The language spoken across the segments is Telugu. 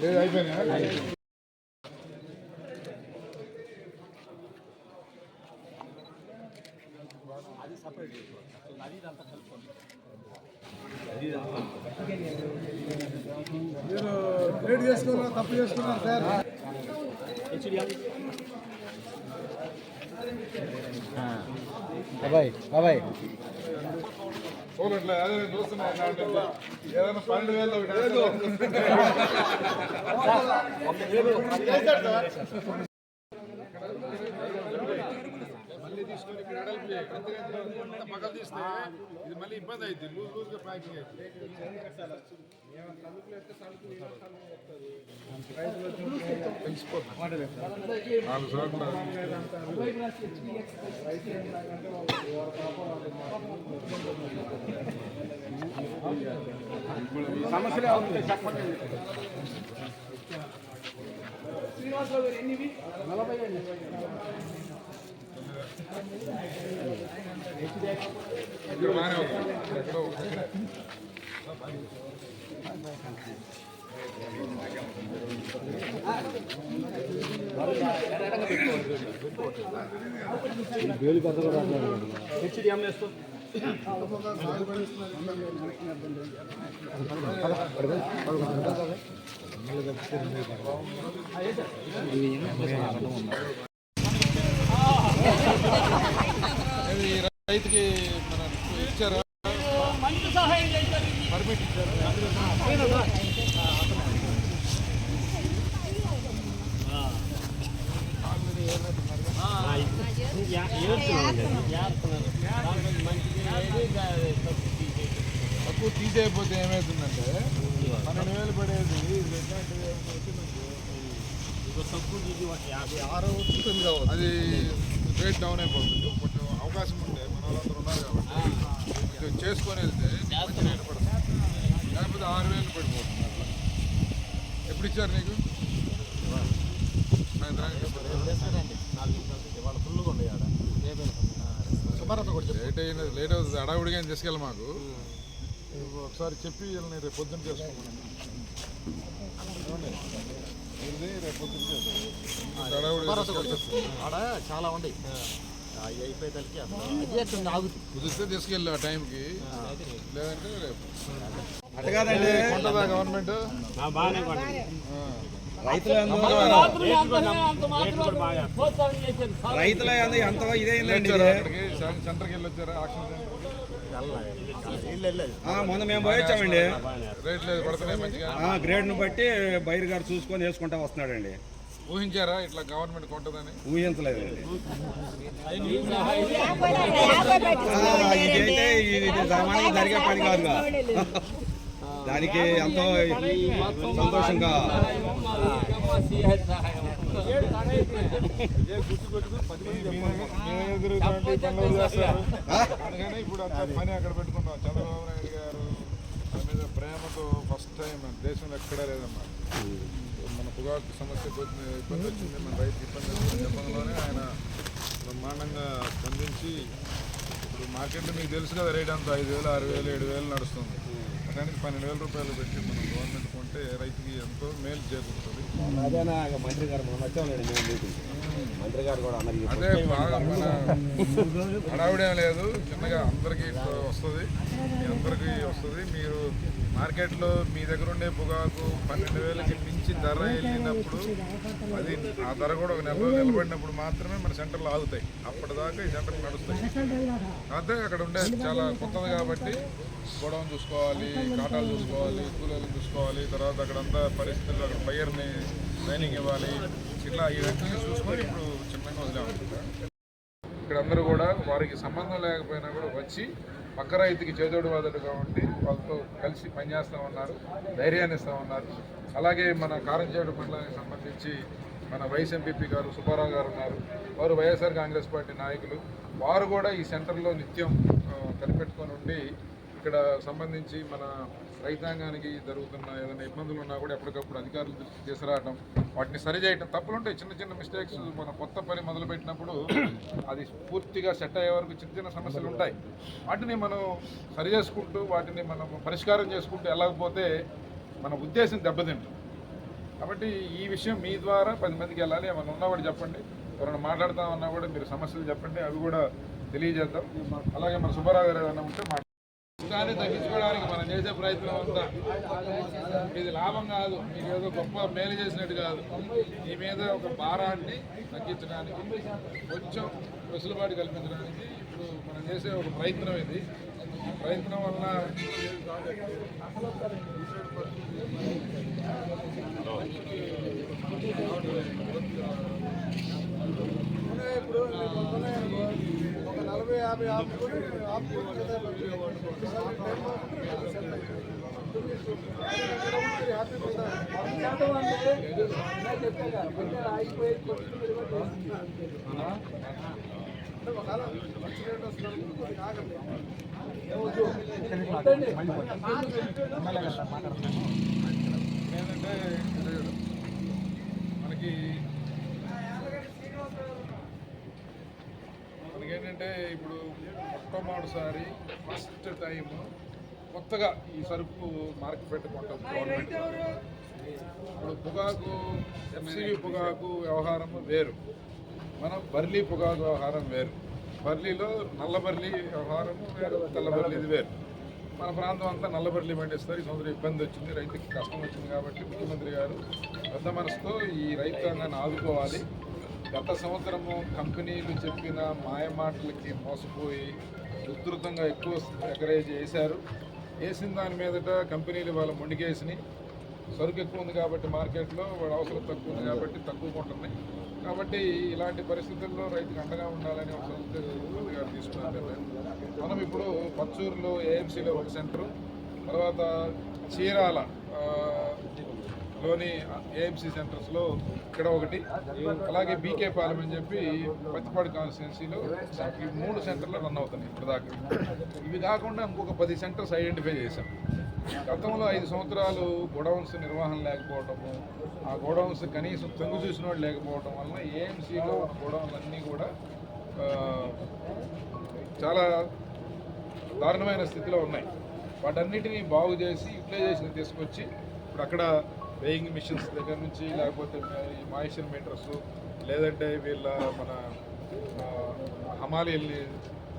లేదు, అయిపోయినాయా? మీరు లేట్ చేసుకున్నారు తప్పు చేసుకున్నారు సార్ బాబాయ్ బాబాయ్. చూడట్లే అదే నేను చూస్తున్నా ఏదైనా పన్నెండు వేలు ఒకటి మళ్ళీ తీసుకొని ఇక్కడ అడల్పు పగలు తీస్తే ఇది మళ్ళీ ఇబ్బంది అవుతుంది లూజ్ లూజ్గా ప్యాకింగ్ అవుతుంది నాలుగు సార్లు ఇక్కడ బాగానే వేలు పెద్ద కూడా ఇది రైతుకి మన ఇచ్చారా? పర్మిట్ ఇచ్చారా? తక్కువ తీసేయకపోతే ఏమవుతుందంటే పన్నెండు వేలు పడేది వచ్చిందంటే అది రేట్ డౌన్ అయిపోతుంది కొంచెం అవకాశం ఉంటే మన వాళ్ళందరూ ఉన్నారు కాబట్టి కొంచెం చేసుకొని వెళ్తే మంచి రేటు పడుతుంది లేకపోతే ఆరు వేలు పడిపోతుంది. ఎప్పుడు ఇచ్చారు నీకు? లేట్ అయినది లేట్ అవుతుంది. అడావుడిగా తీసుకెళ్ళి మాకు? ఒకసారి చెప్పి వీళ్ళని రేపు పొద్దున్న చేసుకుంటాం ఇది రేపు పొద్దున్న తీసుకెళ్ళి ఆడ చాలా ఉన్నాయి అయిపోయేదానికి అది అక్కడ ఆగుతుంది కుదిరితే తీసుకెళ్ళి ఆ టైంకి లేదంటే రేపు కొంటదా గవర్నమెంట్ రైతుల ఎంత ఇదైందండి సెంటర్కి ఆక్షన్ మొన్న మేము పోయి వచ్చామండి రేట్ లేదు పడుతున్నాయి మంచిగా ఆ, గ్రేడ్ను బట్టి బైర్ గారు చూసుకొని వేసుకుంటా వస్తున్నాడండి. ఊహించారా ఇట్లా గవర్నమెంట్ కొంటదని ఇదైతే ఇది సామాన్యంగా జరిగే పని కాదుగా దానికి ఎంతో సంతోషంగా? అందుకని ఇప్పుడు అంత పని అక్కడ పెట్టుకున్నాం. చంద్రబాబు నాయుడు గారు మీద ప్రేమతో ఫస్ట్ టైం దేశంలో ఎక్కడా లేదమ్మా పొగాకు సమస్య ఇబ్బంది వచ్చింది మన రైతు ఇబ్బంది వచ్చింది చెప్పడంలోనే ఆయన బ్రహ్మాండంగా స్పందించి ఇప్పుడు మార్కెట్లో మీకు తెలుసు కదా రేట్ అంతా ఐదు వేలు ఆరు వేలు ఏడు వేలు నడుస్తుంది. దానికి పన్నెండు వేల రూపాయలు పెట్టి మనం గవర్నమెంట్ కొంటే రైతుకి ఎంతో మేలు చేకూరుతుంది. మంత్రి గారు మంత్రి కూడా అదే బాగా మన హడావిడేం లేదు చిన్నగా అందరికీ వస్తుంది. మీ అందరికీ వస్తుంది. మీరు మార్కెట్లో మీ దగ్గర ఉండే పొగాకు పన్నెండు వేలకి మించి ధర వెళ్ళినప్పుడు అది ఆ ధర కూడా ఒక నెలలో నిలబడినప్పుడు మాత్రమే మన సెంటర్లు ఆగుతాయి. అప్పటిదాకా ఈ సెంటర్లు నడుస్తాయి. అదే అక్కడ ఉండే చాలా కొత్తది కాబట్టి గొడవను చూసుకోవాలి కాటాలు చూసుకోవాలి కూలీలను చూసుకోవాలి తర్వాత అక్కడంతా పరిస్థితులు అక్కడ బయ్యర్ని ట్రైనింగ్ ఇవ్వాలి. ఇట్లా ఇవన్నీ చూసుకొని ఇప్పుడు చిన్నగా వదిలేమంటారు ఇక్కడ అందరూ కూడా వారికి సంబంధం లేకపోయినా కూడా వచ్చి పక్క రైతుకి చేదోడు వాదోడు కాబట్టి వాళ్ళతో కలిసి పనిచేస్తూ ఉన్నారు ధైర్యాన్ని ఇస్తూ ఉన్నారు. అలాగే మన కారంచేడు మండలానికి సంబంధించి మన వైస్ ఎంపీపీ గారు సుబ్బారావు గారు ఉన్నారు. వారు వైఎస్ఆర్ కాంగ్రెస్ పార్టీ నాయకులు. వారు కూడా ఈ సెంటర్లో నిత్యం కనిపెట్టుకొని ఉండి ఇక్కడ సంబంధించి మన రైతాంగానికి జరుగుతున్న ఏదైనా ఇబ్బందులు ఉన్నా కూడా ఎప్పటికప్పుడు అధికారులు దృష్టికి తీసుకురావడం వాటిని సరిచేయటం తప్పులు ఉంటాయి చిన్న చిన్న మిస్టేక్స్ మన కొత్త పని మొదలుపెట్టినప్పుడు అది పూర్తిగా సెట్ అయ్యే వరకు చిన్న చిన్న సమస్యలు ఉంటాయి. వాటిని మనం సరి చేసుకుంటూ వాటిని మనం పరిష్కారం చేసుకుంటూ వెళ్ళకపోతే మన ఉద్దేశం దెబ్బతింటుంది. కాబట్టి ఈ విషయం మీ ద్వారా పది మందికి వెళ్ళాలి. ఏమైనా ఉన్నా కూడా చెప్పండి. ఎవరైనా మాట్లాడతామన్నా కూడా మీరు సమస్యలు చెప్పండి. అవి కూడా తెలియజేద్దాం. అలాగే మన సుబ్బారావు గారు ఏమైనా ఉంటే మా కానీ తగ్గించుకోవడానికి మనం చేసే ప్రయత్నం అంతా ఇది లాభం కాదు మీకు ఏదో గొప్ప మేలు చేసినట్టు కాదు. ఈ మీద ఒక భారాన్ని తగ్గించడానికి కొంచెం వెసులుబాటు కల్పించడానికి ఇప్పుడు మనం చేసే ఒక ప్రయత్నం ఇది. ప్రయత్నం వలన ఇప్పుడు ఒక నలభై యాభై ఆపుకొని ఆపుకొని హ్యాపీగా ఉంటారు ఒకవేళ మంచి రేట్ వస్తున్నారు ఆగండి ఏంటంటే మనకి మనకేంటంటే ఇప్పుడు మొట్టమొదటిసారి ఫస్ట్ టైం కొత్తగా ఈ సరుకు మార్కెట్ పెట్టుకుంటాం గవర్నమెంట్ ఇప్పుడు పొగాకు ఎఫ్సివి పొగాకు వ్యవహారం వేరు. మనం బర్లీ పొగాకు వ్యవహారం వేరు. బర్లీలో నల్ల బర్లీ వ్యవహారం వేరు తెల్ల బర్లీ ఇది వేరు. మన ప్రాంతం అంతా నల్ల బర్లీ పండిస్తారు. ఈ సంవత్సరం ఇబ్బంది వచ్చింది రైతుకి కష్టం వచ్చింది కాబట్టి ముఖ్యమంత్రి గారు పెద్ద మనసుతో ఈ రైతాంగాన్ని ఆదుకోవాలి. గత సంవత్సరము కంపెనీలు చెప్పిన మాయమాటలకి మోసపోయి ఉధృతంగా ఎక్కువ ఎకరేజ్ వేశారు వేసిన దాని మీదట కంపెనీలు వాళ్ళ మొండికేసినాయి సరుకు ఎక్కువ ఉంది కాబట్టి మార్కెట్లో వాళ్ళ అవసరం తక్కువ ఉంది కాబట్టి తక్కువ కొంటున్నాయి. కాబట్టి ఇలాంటి పరిస్థితుల్లో రైతుకు అండగా ఉండాలని ఒక సంస్థ గారు తీసుకున్నారు. మనం ఇప్పుడు పచ్చూరులో ఏఎంసీలో ఒక సెంటర్ తర్వాత చీరాల లోని ఏఎంసీ సెంటర్స్లో ఇక్కడ ఒకటి. అలాగే బీకే పాలెం అని చెప్పి పత్తిపాడు కాన్స్టిట్యున్సీలో ఈ మూడు సెంటర్లు రన్ అవుతున్నాయి ఇప్పటిదాకా ఇవి కాకుండా ఇంకొక పది సెంటర్స్ ఐడెంటిఫై చేశాం. గతంలో ఐదు సంవత్సరాలు గోడౌన్స్ నిర్వహణ లేకపోవటము ఆ గోడౌన్స్ కనీసం తొంగు చూసిన వాళ్ళు లేకపోవడం వలన ఏఎంసీలో గొడౌన్లు అన్నీ కూడా చాలా దారుణమైన స్థితిలో ఉన్నాయి. వాటన్నిటిని బాగు చేసి యూటిలైజేషన్ తీసుకొచ్చి ఇప్పుడు అక్కడ వేయింగ్ మిషన్స్ దగ్గర నుంచి లేకపోతే ఈ మాయిశ్చర్ మీటర్స్ లేదంటే వీళ్ళ మన హమాలీల్ని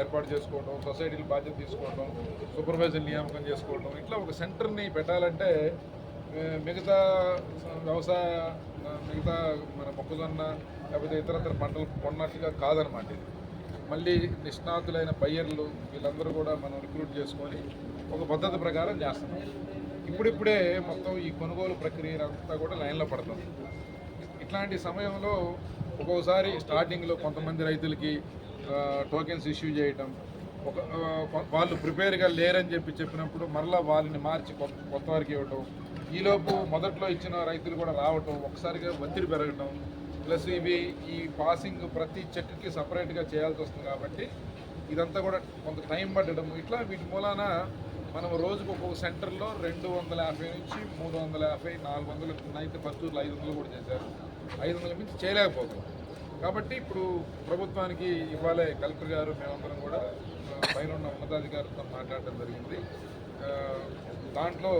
ఏర్పాటు చేసుకోవడం సొసైటీలు బాధ్యత తీసుకోవడం సూపర్వైజర్ నియామకం చేసుకోవడం ఇట్లా ఒక సెంటర్ని పెట్టాలంటే మిగతా వ్యవసాయ మిగతా మన మొక్కజొన్న లేకపోతే ఇతరత్ర పంటలు కొన్నట్టుగా కాదనమాట ఇది. మళ్ళీ నిష్ణాతులైన బయ్యర్లు వీళ్ళందరూ కూడా మనం రిక్రూట్ చేసుకొని ఒక పద్ధతి ప్రకారం చేస్తున్నాం. ఇప్పుడిప్పుడే మొత్తం ఈ కొనుగోలు ప్రక్రియ అంతా కూడా లైన్లో పడతాం ఇట్లాంటి సమయంలో ఒక్కోసారి స్టార్టింగ్లో కొంతమంది రైతులకి టోకెన్స్ ఇష్యూ చేయటం ఒక వాళ్ళు ప్రిపేర్గా లేరని చెప్పి చెప్పినప్పుడు మరలా వాళ్ళని మార్చి కొత్త కొత్త వారికి ఇవ్వటం ఈలోపు మొదట్లో ఇచ్చిన రైతులు కూడా రావటం ఒకసారిగా ఒత్తిడి పెరగటం ప్లస్ ఇవి ఈ పాసింగ్ ప్రతి చెక్కి సపరేట్గా చేయాల్సి వస్తుంది కాబట్టి ఇదంతా కూడా కొంత టైం పట్టడం ఇట్లా వీటి మూలాన మనం రోజుకు ఒక్కొక్క సెంటర్లో రెండు వందల యాభై నుంచి మూడు వందల యాభై నాలుగు వందలు అయితే పచ్చూరులో ఐదు వందలు కూడా చేశారు. ఐదు వందల మించి చేయలేకపోతున్నాం. కాబట్టి ఇప్పుడు ప్రభుత్వానికి ఇవ్వాలే కలెక్టర్ గారు మేమందరం కూడా పైన ఉన్న ఉన్నతాధికారులతో మాట్లాడటం జరిగింది. దాంట్లో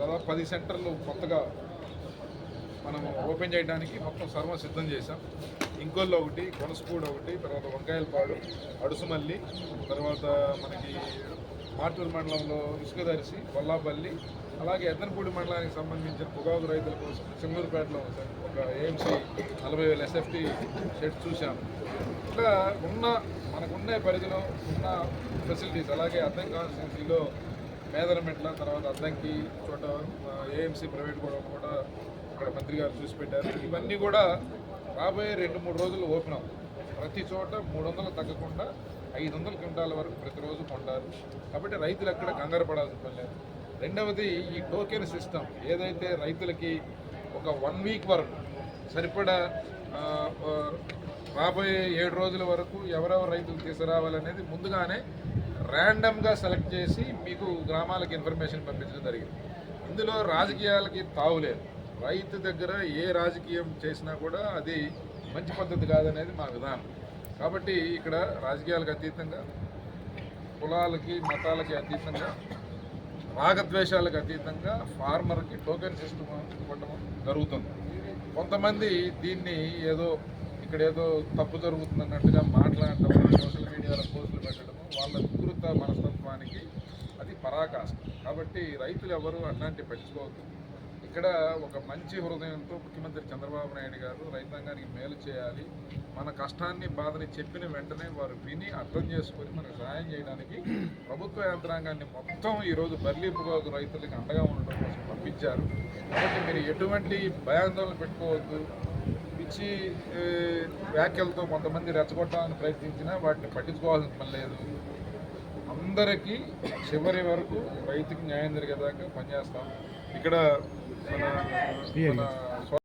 దాదాపు పది సెంటర్లు కొత్తగా మనం ఓపెన్ చేయడానికి మొత్తం సర్వం సిద్ధం చేశాం. ఇంకోళ్ళు ఒకటి కొనసపూడు ఒకటి తర్వాత వంకాయల పాడు అడుసుమల్లి తర్వాత మనకి మార్టూరు మండలంలో ఇసుకదరిసి వల్లాపల్లి అలాగే ఎద్దనపూడి మండలానికి సంబంధించిన పొగాకు రైతుల కోసం సింగూరుపేటలో ఒక ఏఎంసీ నలభై వేల ఎస్ఎఫ్టీ షెడ్ చూశాము ఇట్లా ఉన్న మనకున్న పరిధిలో ఉన్న ఫెసిలిటీస్ అలాగే అద్దం కాన్స్టిట్యున్సీలో మేదరమెట్ల తర్వాత అద్దంకి చోట ఏఎంసీ ప్రైవేట్ కూడా కూడా అక్కడ మంత్రి గారు చూసి పెట్టారు. ఇవన్నీ కూడా రాబోయే రెండు మూడు రోజులు ఓపెన్ అవుతుంది ప్రతి చోట మూడు వందలు తగ్గకుండా ఐదు వందల క్వింటాల వరకు ప్రతిరోజు కొంటారు. కాబట్టి రైతులు అక్కడ కంగారు పడాల్సిన పని లేదు. రెండవది ఈ టోకెన్ సిస్టమ్ ఏదైతే రైతులకి ఒక వన్ వీక్ వరకు సరిపడా రాబోయే ఏడు రోజుల వరకు ఎవరెవరు రైతులు తీసుకురావాలనేది ముందుగానే ర్యాండమ్గా సెలెక్ట్ చేసి మీకు గ్రామాలకు ఇన్ఫర్మేషన్ పంపించడం జరిగింది. ఇందులో రాజకీయాలకి తావులేదు రైతు దగ్గర ఏ రాజకీయం చేసినా కూడా అది మంచి పద్ధతి కాదనేది మా విధానం. కాబట్టి ఇక్కడ రాజకీయాలకు అతీతంగా కులాలకి మతాలకి అతీతంగా రాగద్వేషాలకు అతీతంగా ఫార్మర్కి టోకెన్ సిస్టమ్ ఇవ్వడం జరుగుతుంది. కొంతమంది దీన్ని ఏదో ఇక్కడ ఏదో తప్పు జరుగుతుంది అన్నట్టుగా మాట్లాడటం సోషల్ మీడియాలో పోస్టులు పెట్టడం వాళ్ళ వికృత మనస్తత్వానికి అది పరాకాష్ట. కాబట్టి రైతులు ఎవరు అట్లాంటి పట్టించుకోవద్దు. ఇక్కడ ఒక మంచి హృదయంతో ముఖ్యమంత్రి చంద్రబాబు నాయుడు గారు రైతాంగానికి మేలు చేయాలి. మన కష్టాన్ని బాధని చెప్పిన వెంటనే వారు విని అర్థం చేసుకొని మనకు సహాయం చేయడానికి ప్రభుత్వ యంత్రాంగాన్ని మొత్తం ఈరోజు బర్లీ రైతులకు అండగా ఉండడం కోసం పంపించారు. కాబట్టి మీరు ఎటువంటి భయాందోళన పెట్టుకోవద్దు. పిచ్చి వ్యాఖ్యలతో కొంతమంది రెచ్చగొట్టాలని ప్రయత్నించినా వాటిని పట్టించుకోవాల్సిన పని లేదు. అందరికీ చివరి వరకు రైతుకి న్యాయం జరిగేదాకా పనిచేస్తాం. ఇక్కడ మన మన